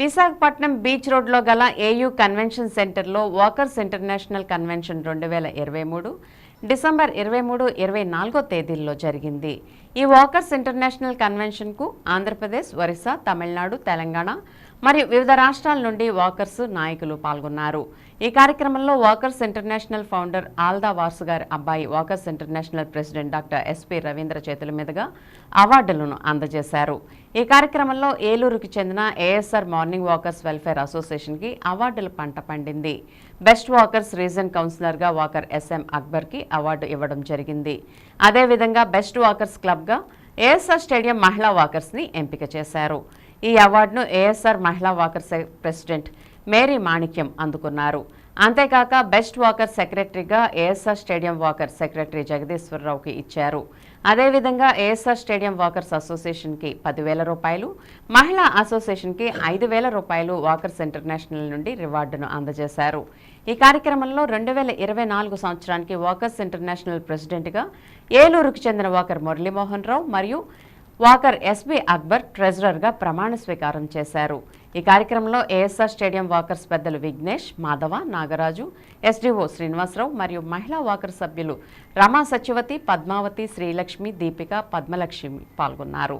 Visakhapatnam beach రోడ్లో గల AU convention సెంటర్లో వాకర్స్ ఇంటర్నేషనల్ కన్వెన్షన్ రెండు వేల ఇరవై మూడు డిసెంబర్ ఇరవై మూడు ఇరవై నాలుగో తేదీల్లో జరిగింది. ఈ వాకర్స్ ఇంటర్నేషనల్ కన్వెన్షన్కు ఆంధ్రప్రదేశ్ ఒరిస్సా తమిళనాడు తెలంగాణ మరియు వివిధ రాష్ట్రాల నుండి వాకర్స్ నాయకులు పాల్గొన్నారు. ఈ కార్యక్రమంలో walkers international founder Alda Vasu గారి అబ్బాయి walkers international president doctor SP Ravindra చేతుల మీదుగా అవార్డులను అందజేశారు. ఈ కార్యక్రమంలో ఏలూరుకు చెందిన ఏఎస్ఆర్ మార్నింగ్ వాకర్స్ వెల్ఫేర్ అసోసియేషన్కి అవార్డుల పంట పండింది. బెస్ట్ వాకర్స్ రీజన్ కౌన్సిలర్గా వాకర్ ఎస్ఎం అక్బర్కి అవార్డు ఇవ్వడం జరిగింది. అదేవిధంగా బెస్ట్ వాకర్స్ క్లబ్గా ఏఎస్ఆర్ స్టేడియం మహిళా వాకర్స్ని ఎంపిక చేశారు. ఈ అవార్డును ఏఎస్ఆర్ మహిళా వాకర్స్ ప్రెసిడెంట్ మేరీ మాణిక్యం అందుకున్నారు. అంతేకాక బెస్ట్ వాకర్ సెక్రటరీగా ఏఎస్ఆర్ స్టేడియం వాకర్ సెక్రటరీ జగదీశ్వరరావుకి ఇచ్చారు. అదేవిధంగా ఏఎస్ఆర్ స్టేడియం వాకర్స్ అసోసియేషన్కి పదివేల రూపాయలు మహిళా అసోసియేషన్కి ఐదు వేల రూపాయలు వాకర్స్ ఇంటర్నేషనల్ నుండి రివార్డును అందజేశారు. ఈ కార్యక్రమంలో రెండు వేల ఇరవై నాలుగు సంవత్సరానికి వాకర్స్ ఇంటర్నేషనల్ ప్రెసిడెంట్గా ఏలూరుకు చెందిన వాకర్ మురళీమోహన్ రావు మరియు వాకర్ ఎస్బి అక్బర్ ట్రెజరర్గా ప్రమాణ స్వీకారం చేశారు. ఈ కార్యక్రమంలో ఏఎస్ఆర్ స్టేడియం వాకర్స్ పెద్దలు విఘ్నేష్ మాధవ నాగరాజు ఎస్డిఓ శ్రీనివాసరావు మరియు మహిళా వాకర్ సభ్యులు రమా సత్యవతి పద్మావతి శ్రీలక్ష్మి దీపిక పద్మలక్ష్మి పాల్గొన్నారు.